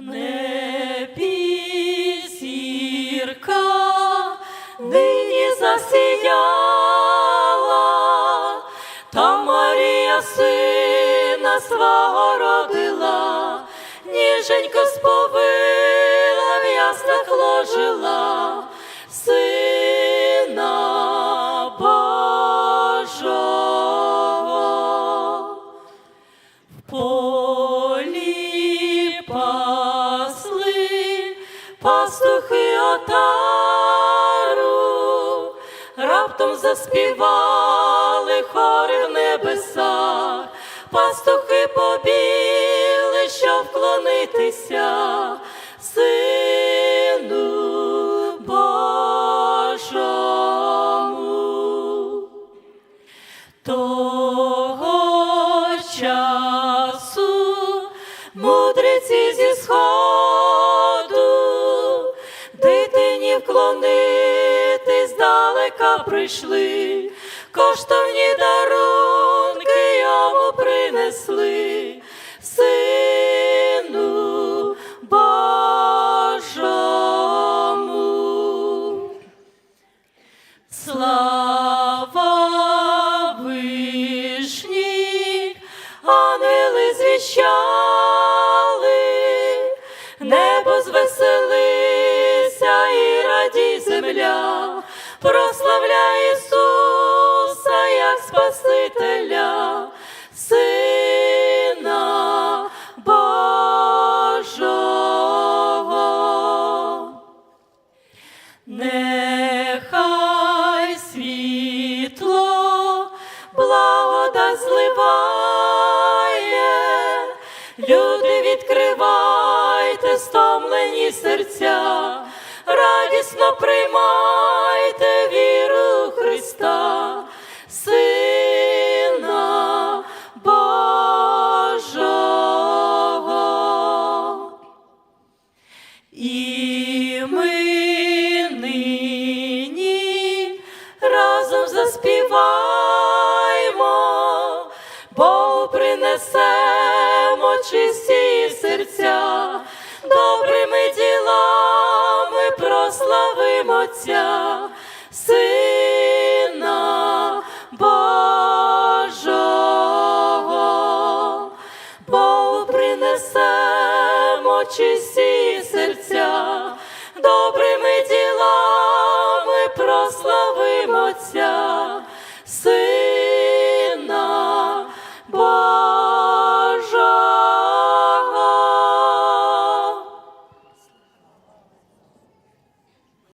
небі зірка нині засіяла, та Марія сина свого родила, ніженько сповила, пастухи отару, раптом заспівали хори в небесах, пастухи побіли, щоб вклонитися сину Божому. Того часу мудреці зі сходу дитині вклонитись здалека прийшли, коштовні дарунки йому принесли, сину Божому. Слава вишні, ангели земля, прославляй Ісуса як Спасителя, Сина Божого. Нехай світло благода зливає, люди відкривайте стомлені серця, радісно приймайте віру Христа, Сина Божого. І ми нині разом заспіваймо, Богу принесемо чисті серця, добрими Отця, Сина Божого. Богу принесемо чисті